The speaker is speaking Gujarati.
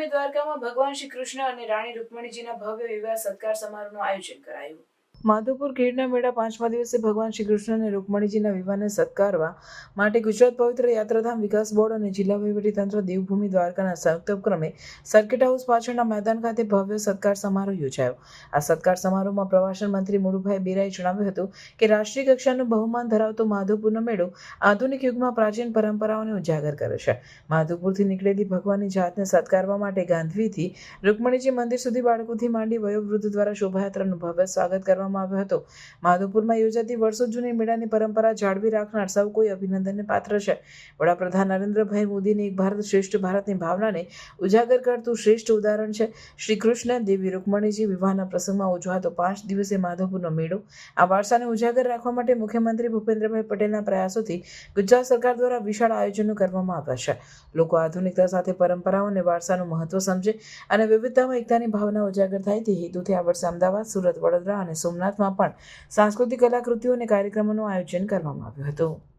દેવભૂમિ દ્વારકામાં ભગવાન શ્રી કૃષ્ણ અને રાણી રૂકમણીજીના ભવ્ય વિવાહ સત્કાર સમારોહનું આયોજન કરાયું. માધવપુર ખેડના મેળા પાંચમા દિવસે ભગવાન શ્રી કૃષ્ણ અને રૂકમણીજીના વિવાહને સત્કારવા માટે ગુજરાત પવિત્ર યાત્રાધામ વિકાસ બોર્ડ અને જિલ્લા વહીવટીતંત્ર દેવભૂમિ દ્વારકાના સંયુક્ત ઉપક્રમે સર્કિટ હાઉસ પાછળના મેદાન ખાતે ભવ્ય સત્કાર સમારોહ યોજાયો. આ સત્કાર સમારોહમાં પ્રવાસન મંત્રી મુળુભાઈ બેરાએ જણાવ્યું હતું કે રાષ્ટ્રીય કક્ષાનું બહુમાન ધરાવતો માધવપુરનો મેળો આધુનિક યુગમાં પ્રાચીન પરંપરાઓને ઉજાગર કરે છે. માધવપુરથી નીકળેલી ભગવાનની જાતને સત્કારવા માટે ગાંધીથી રૂકમણીજી મંદિર સુધી બાળકોથી માંડી વયોવૃદ્ધ દ્વારા શોભાયાત્રાનું ભવ્ય સ્વાગત કરવામાં આવ્યો હતો. માધવપુરમાં યોજાતી વર્ષો જૂની મેળાની પરંપરા જાળવી રાખનાર સૌ કોઈ અભિનંદનને પાત્ર છે. વડાપ્રધાન નરેન્દ્રભાઈ મોદીની એક ભારત શ્રેષ્ઠ ભારતની ભાવનાને ઉજાગર કરતું શ્રેષ્ઠ ઉદાહરણ છે. શ્રી કૃષ્ણ, દેવી રૂકમણીજી વિવાહના પ્રસંગમાં ઉજવાતો પાંચ દિવસીય માધવપુરનો મેળો. આ વારસાને ઉજાગર રાખવા માટે મુખ્યમંત્રી ભૂપેન્દ્રભાઈ પટેલના પ્રયાસોથી ગુજરાત સરકાર દ્વારા વિશાળ આયોજનો કરવામાં આવ્યા છે. લોકો આધુનિકતા સાથે પરંપરાઓ અને વારસાનું મહત્વ સમજે અને વિવિધતામાં એકતાની ભાવના ઉજાગર થાય તે હેતુથી આ વર્ષે અમદાવાદ, સુરત, વડોદરા અને સોમનાથમાં પણ સાંસ્કૃતિક કલાકૃતિઓ અને કાર્યક્રમોનું આયોજન કરવામાં આવ્યું હતું.